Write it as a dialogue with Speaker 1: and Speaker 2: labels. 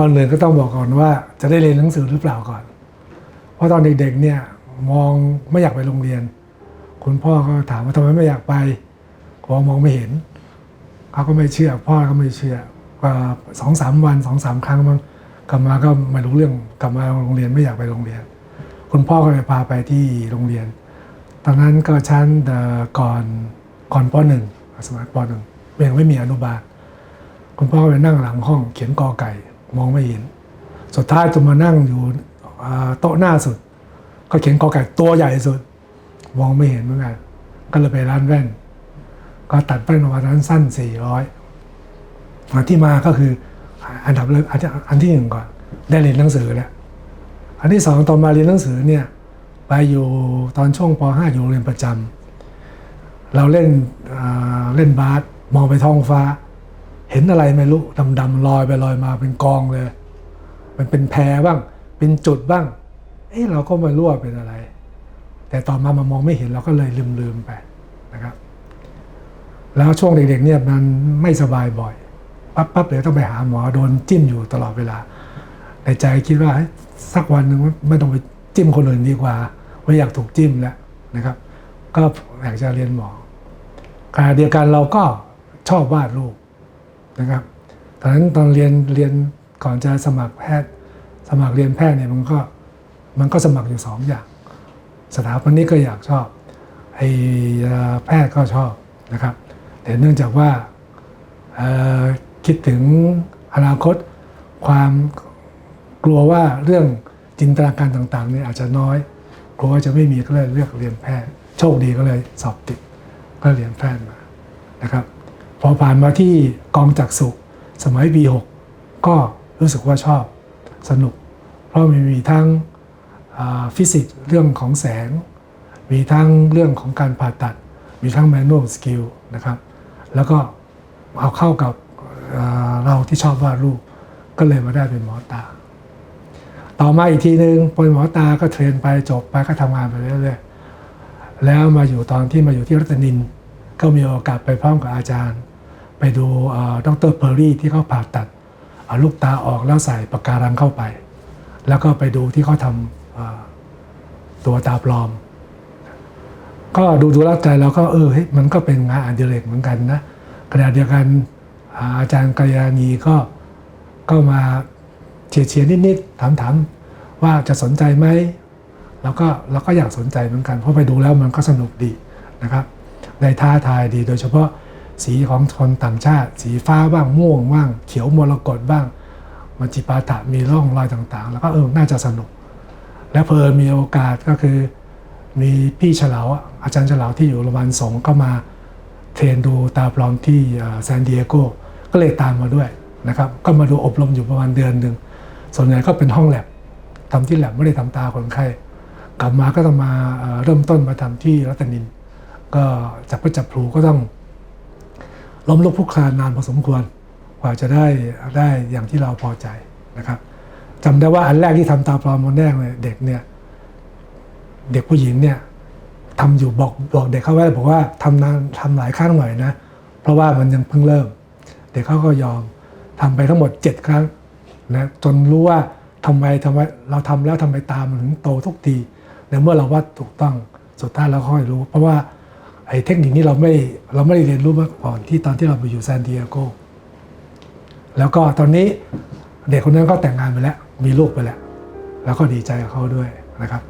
Speaker 1: ก่อนอื่นก็ต้องบอกก่อนว่าจะได้เรียนหนังสือหรือเปล่าก่อน เพราะตอนเด็กๆเนี่ยมองไม่อยากไปโรงเรียน คุณพ่อก็ถามว่าทำไมไม่อยากไปผมมองไม่เห็น เขาก็ไม่เชื่อ พ่อก็ไม่เชื่อว่าสองสามวันสองสามครั้งมั้งกลับมาก็ไม่รู้เรื่องกลับมาโรงเรียนไม่อยากไปโรงเรียน คุณพ่อก็เลยพาไปที่โรงเรียน ตอนนั้นก็ชั้นก่อนก่อนปหนึ่งสมัยปหนึ่งยังไม่มีอนุบาล คุณพ่อก็ไปนั่งหลังห้องเขียนกอไก่ มองไม่เห็น สุดท้ายจนมานั่งอยู่โต๊ะหน้าสุด ก็เขียนกอไก่ตัวใหญ่สุด มองไม่เห็นเหมือนกัน ก็เลยไปร้านแว่น ก็ตัดแว่นออกมาร้านสั้น400อันที่มาก็คืออันดับแรกอันที่อันที่หนึ่งก่อน ได้เรียนหนังสือแล้วอันที่สองตอนมาเรียนหนังสือเนี่ยไปอยู่ตอนช่วงป .5 อยู่โรงเรียนประจำเราเล่นเล่นบาสมองไปท้องฟ้า เห็นอะไรไม่รู้ดำๆลอยไปลอยมาเป็นกองเลย มันเป็นแพรบ้าง เป็นจุดบ้าง เอ้เราก็ไม่รู้ว่าเป็นอะไร แต่ต่อมามามองไม่เห็นเราก็เลยลืมๆไปนะครับ แล้วช่วงเด็กๆเนี่ยมันไม่สบายบ่อยปั๊บปั๊บเดี๋ยวต้องไปหาหมอโดนจิ้มอยู่ตลอดเวลา ในใจคิดว่าสักวันหนึ่งไม่ต้องไปจิ้มคนอื่นดีกว่าไม่อยากถูกจิ้มแล้วนะครับ ก็อยากจะเรียนหมอขณะเดียวกันเราก็ชอบวาดรูป นะครับตอนนั้นตอนเรียนเรียนก่อนจะสมัครแพทย์ สมัครเรียนแพทย์เนี่ยมันก็มันก็สมัครอยู่สองอย่าง สถาปนิกก็อยากชอบไอ้แพทย์ก็ชอบนะครับแต่เนื่องจากว่าคิดถึงอนาคต ความกลัวว่าเรื่องจินตนาการต่างๆเนี่ยอาจจะน้อยกลัวว่าจะไม่มีก็เลยเลือกเรียนแพทย์ โชคดีก็เลยสอบติดก็เรียนแพทย์มานะครับ พอผ่านมาที่กองจักษุสมัยปีหกก็รู้สึกว่าชอบสนุก เพราะมันมีทั้งฟิสิกส์เรื่องของแสง มีทั้งเรื่องของการผ่าตัด มีทั้ง manual skill นะครับ แล้วก็เอาเข้ากับเเราที่ชอบวาดรูป ก็เลยมาได้เป็นหมอตา ต่อมาอีกทีหนึ่งเป็นหมอตาก็เทรนไปจบไปก็ทำงานไปเรื่อยๆแล้วมาอยู่ตอนที่มาอยู่ที่รัตนิน ก็มีโอกาสไปพร้อมกับอาจารย์ ไปดูดรเพอร์รี่ที่เขาผ่าตัดลูกตาออกแล้วใส่ปากการังเข้าไป แล้วก็ไปดูที่เขาทำตัวตาปลอม ก็ดูดูแล้วใจเราก็เออมันก็เป็นงานอดิเรกเหมือนกันนะขณะเดียวกันอาจารย์กัลยาณีก็ก็มาเฉียดเฉียนิดๆถามๆว่าจะสนใจไหมเราก็เราก็อยากสนใจเหมือนกัน เพราะไปดูแล้วมันก็สนุกดีนะครับในท้าทายดีโดยเฉพาะ สีของคนต่างชาติ สีฟ้าบ้างม่วงบ้าง เขียวมรกตบ้าง มันจิปาถะมีร่องรอยต่างๆ แล้วก็เออน่าจะสนุก และเพอมีโอกาสก็คือ มีพี่เฉลาอะอาจารย์เฉลาที่อยู่โรงพยาบาลสงก็มาเทรนดูตาปลอมที่ซานดิเอโกก็เลยตามมาด้วยนะครับก็มาดูอบรมอยู่ประมาณเดือนหนึ่งส่วนใหญ่ก็เป็นห้องแลบทำที่แลบไม่ได้ทำตาคนไข้กลับมาก็ต้องมาเริ่มต้นมาทำที่รัตนิน ก็จับพระจับพลูก็ต้อง ล้มลุกคลุกคลานนานพอสมควร กว่าจะได้ได้อย่างที่เราพอใจนะครับจำได้ว่าอันแรกที่ทำตาปลอมคนแรกเนี่ยเด็กเนี่ยเด็กผู้หญิงเนี่ยทำอยู่บอกบอกเด็กเขาไว้บอกว่าทำนานทำหลายครั้งหน่อยนะ เพราะว่ามันยังเพิ่งเริ่ม เด็กเขาก็ยอมทำไปทั้งหมด 7 ครั้งนะจนรู้ว่าทำไมทำไมเราทำแล้วทำไมตามันถึงโตทุกทีในเมื่อเราว่าถูกต้องสุดท้ายเราค่อยรู้ เพราะว่า ไอ้เทคนิคนี้เราไม่เราไม่ได้เรียนรู้มาก่อนที่ตอนที่เราไปอยู่ซานดิเอโกแล้วก็ตอนนี้เด็กคนนั้นก็แต่งงานไปแล้ว มีลูกไปแล้ว แล้วก็ดีใจกับเขาด้วยนะครับ